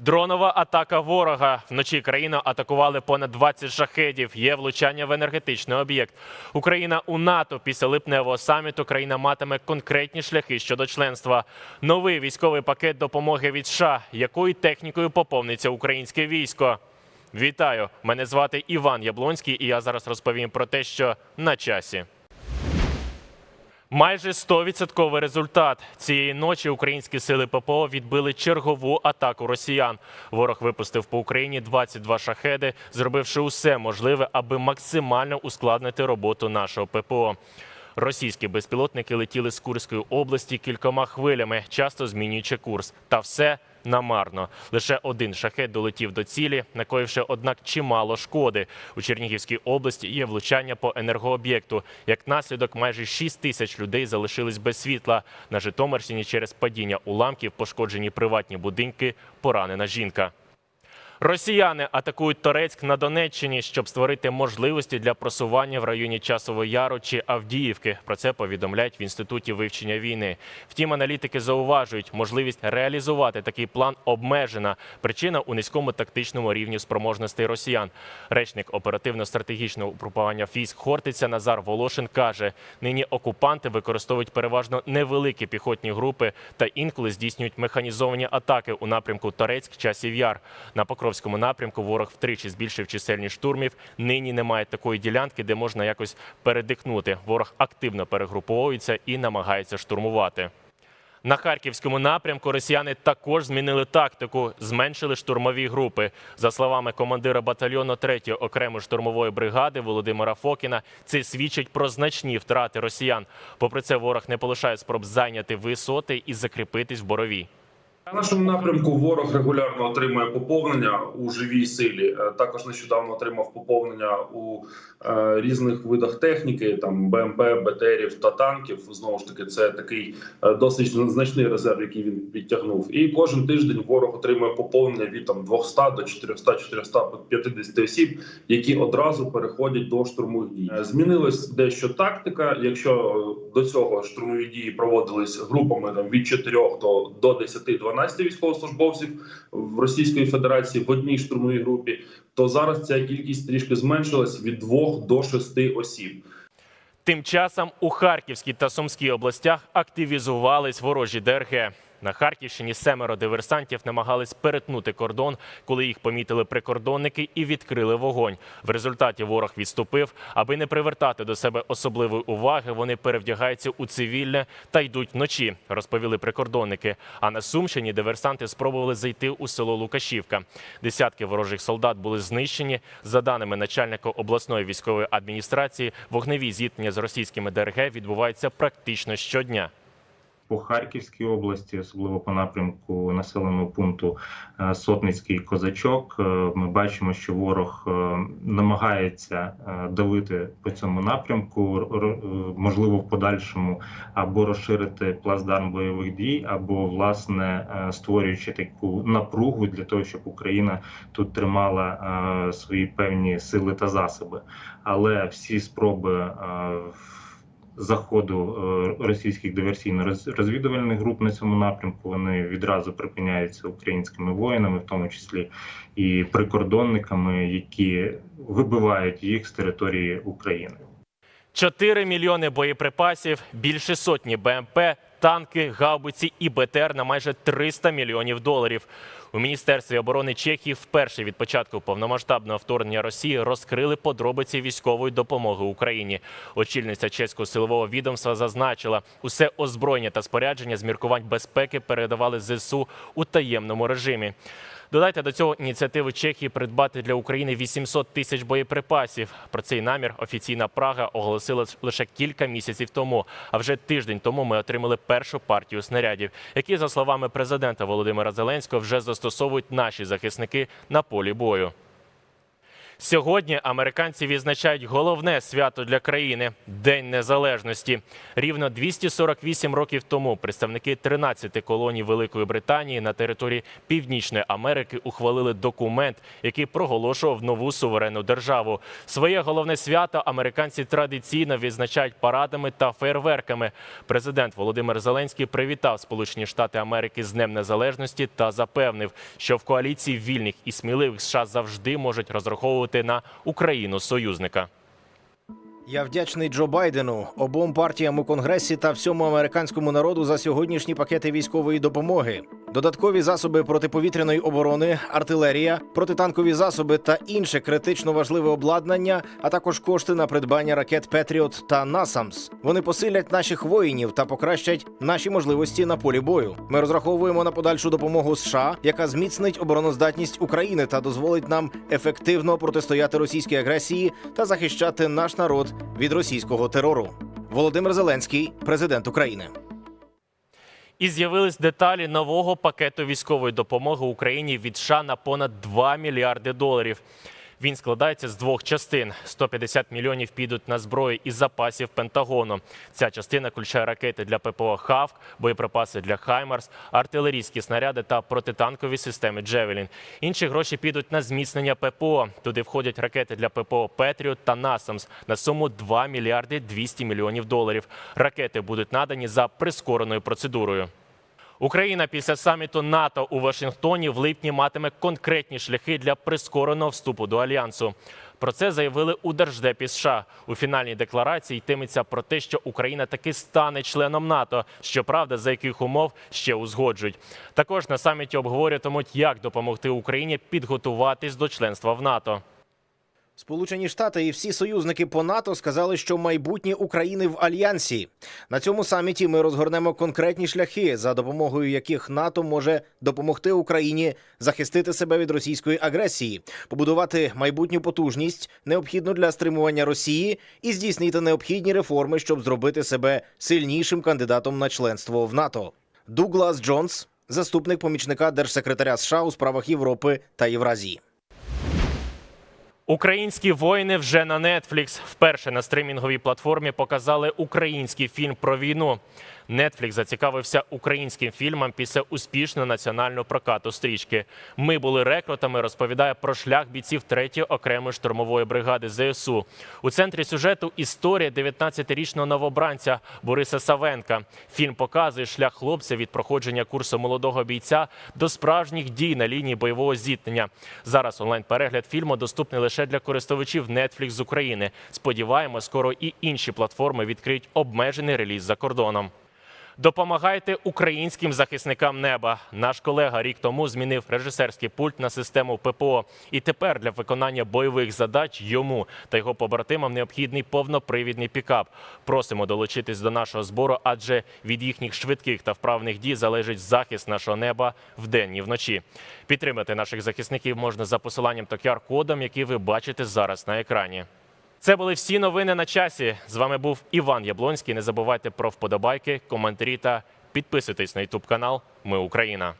Дронова атака ворога. Вночі країну атакували понад 20 шахедів. Є влучання в енергетичний об'єкт. Україна у НАТО після липневого саміту країна матиме конкретні шляхи щодо членства. Новий військовий пакет допомоги від США. Якою технікою поповниться українське військо? Вітаю! Мене звати Іван Яблонський, і я зараз розповім про те, що на часі. Майже 100% результат цієї ночі українські сили ППО відбили чергову атаку росіян. Ворог випустив по Україні 22 шахеди, зробивши усе можливе, аби максимально ускладнити роботу нашого ППО. Російські безпілотники летіли з Курської області кількома хвилями, часто змінюючи курс. Та все намарно. Лише один шахет долетів до цілі, накоївши, однак, чимало шкоди. У Чернігівській області є влучання по енергооб'єкту. Як наслідок, майже 6 тисяч людей залишились без світла. На Житомирщині через падіння уламків пошкоджені приватні будинки, поранена жінка. Росіяни атакують Торецьк на Донеччині, щоб створити можливості для просування в районі Часового Яру чи Авдіївки. Про це повідомляють в інституті вивчення війни. Втім, аналітики зауважують, можливість реалізувати такий план обмежена. Причина у низькому тактичному рівні спроможностей росіян. Речник оперативно-стратегічного угрупування військ Хортиця Назар Волошин каже: нині окупанти використовують переважно невеликі піхотні групи та інколи здійснюють механізовані атаки у напрямку Торецьк, часів яр. На Покровському напрямку ворог втричі збільшив чисельність штурмів. Нині немає такої ділянки, де можна якось передихнути. Ворог активно перегруповується і намагається штурмувати. На харківському напрямку росіяни також змінили тактику, зменшили штурмові групи. За словами командира батальйону 3-ї окремої штурмової бригади Володимира Фокіна, це свідчить про значні втрати росіян. Попри це, ворог не полишає спроб зайняти висоти і закріпитись в боровій. На нашому напрямку ворог регулярно отримує поповнення у живій силі. Е, також нещодавно отримав поповнення у е, різних видах техніки, там БМП, БТРів та танків. Знову ж таки, це такий е, досить значний резерв, який він підтягнув. І кожен тиждень ворог отримує поповнення від там 200 до 400-450 осіб, які одразу переходять до штурмових дій. Е, Змінилась дещо тактика. Якщо е, до цього штурмові дії проводились групами там від 4 до 10-12, 12 військовослужбовців в Російської Федерації в одній штурмовій групі, то зараз ця кількість трішки зменшилась від двох до шести осіб. Тим часом у Харківській та Сумській областях активізувались ворожі дерги. На Харківщині семеро диверсантів намагались перетнути кордон, коли їх помітили прикордонники і відкрили вогонь. В результаті ворог відступив. Аби не привертати до себе особливої уваги, вони перевдягаються у цивільне та йдуть вночі, розповіли прикордонники. А на Сумщині диверсанти спробували зайти у село Лукашівка. Десятки ворожих солдат були знищені. За даними начальника обласної військової адміністрації, вогневі зіткнення з російськими ДРГ відбуваються практично щодня. По Харківській області, особливо по напрямку населеного пункту е, Сотницький Козачок. Е, Ми бачимо, що ворог е, намагається давити по цьому напрямку, можливо, в подальшому або розширити плацдарм бойових дій, або власне створюючи таку напругу для того, щоб Україна тут тримала свої певні сили та засоби. Але всі спроби е, заходу е, російських диверсійно-розвідувальних груп на цьому напрямку вони відразу припиняються українськими воїнами, в тому числі і прикордонниками, які вибивають їх з території України. 4 мільйони боєприпасів, більше сотні БМП, танки, гаубиці і БТР на майже 300 мільйонів доларів. У міністерстві оборони Чехії вперше від початку повномасштабного вторгнення Росії розкрили подробиці військової допомоги Україні. Очільниця чеського силового відомства зазначила, усе озброєння та спорядження з міркувань безпеки передавали ЗСУ у таємному режимі. Додайте до цього ініціативи Чехії придбати для України 800 тисяч боєприпасів. Про цей намір офіційна Прага оголосила лише кілька місяців тому. А вже тиждень тому ми отримали першу партію снарядів, які, за словами президента Володимира Зеленського, вже застосовують наші захисники на полі бою. Сьогодні американці відзначають головне свято для країни День Незалежності. Рівно 248 років тому представники 13 колоній Великої Британії на території Північної Америки ухвалили документ, який проголошував нову суверенну державу. Своє головне свято американці традиційно відзначають парадами та фейерверками. Президент Володимир Зеленський привітав Сполучені Штати Америки з Днем Незалежності та запевнив, що в коаліції вільних і сміливих США завжди можуть розраховувати на Україну союзника. Я вдячний Джо Байдену, обом партіям у конгресі та всьому американському народу за сьогоднішні пакети військової допомоги. Додаткові засоби протиповітряної оборони, артилерія, протитанкові засоби та інше критично важливе обладнання, а також кошти на придбання ракет Петріот та Насамс. Вони посилять наших воїнів та покращать наші можливості на полі бою. Ми розраховуємо на подальшу допомогу США, яка зміцнить обороноздатність України та дозволить нам ефективно протистояти російській агресії та захищати наш народ від російського терору. Володимир Зеленський, президент України. І з'явились деталі нового пакету військової допомоги Україні від США на понад 2 мільярди доларів. Він складається з двох частин: 150 мільйонів підуть на зброю із запасів Пентагону. Ця частина включає ракети для ППО «Хавк», боєприпаси для «Хаймарс», артилерійські снаряди та протитанкові системи «Джевелін». Інші гроші підуть на зміцнення ППО. Туди входять ракети для ППО «Петріот» та «Насамс» на суму 2 мільярди 200 мільйонів доларів. Ракети будуть надані за прискореною процедурою. Україна після саміту НАТО у Вашингтоні в липні матиме конкретні шляхи для прискореного вступу до альянсу. Про це заявили у Держдепі США. У фінальній декларації йтиметься про те, що Україна таки стане членом НАТО. Щоправда, за яких умов ще узгоджують. Також на саміті обговорюватимуть, як допомогти Україні підготуватись до членства в НАТО. Сполучені Штати і всі союзники по НАТО сказали, що майбутнє України в альянсі. На цьому саміті ми розгорнемо конкретні шляхи, за допомогою яких НАТО може допомогти Україні захистити себе від російської агресії, побудувати майбутню потужність, необхідну для стримування Росії, і здійснити необхідні реформи, щоб зробити себе сильнішим кандидатом на членство в НАТО. Дуглас Джонс, заступник помічника держсекретаря США у справах Європи та Євразії. Українські воїни вже на Netflix. Вперше на стримінговій платформі показали український фільм про війну. Netflix зацікавився українським фільмом після успішного національного прокату стрічки. Ми були рекрутами. Розповідає про шлях бійців 3-ї окремої штурмової бригади ЗСУ. У центрі сюжету історія 19-річного новобранця Бориса Савенка. Фільм показує шлях хлопця від проходження курсу молодого бійця до справжніх дій на лінії бойового зіткнення. Зараз онлайн-перегляд фільму доступний лише для користувачів Netflix з України. Сподіваємось, скоро і інші платформи відкриють обмежений реліз за кордоном. Допомагайте українським захисникам неба. Наш колега рік тому змінив режисерський пульт на систему ППО. І тепер для виконання бойових задач йому та його побратимам необхідний повнопривідний пікап. Просимо долучитись до нашого збору, адже від їхніх швидких та вправних дій залежить захист нашого неба вдень і вночі. Підтримати наших захисників можна за посиланням та QR-кодом, який ви бачите зараз на екрані. Це були всі новини на часі. З вами був Іван Яблонський. Не забувайте про вподобайки, коментарі та підписуйтесь на Ютуб канал Ми Україна.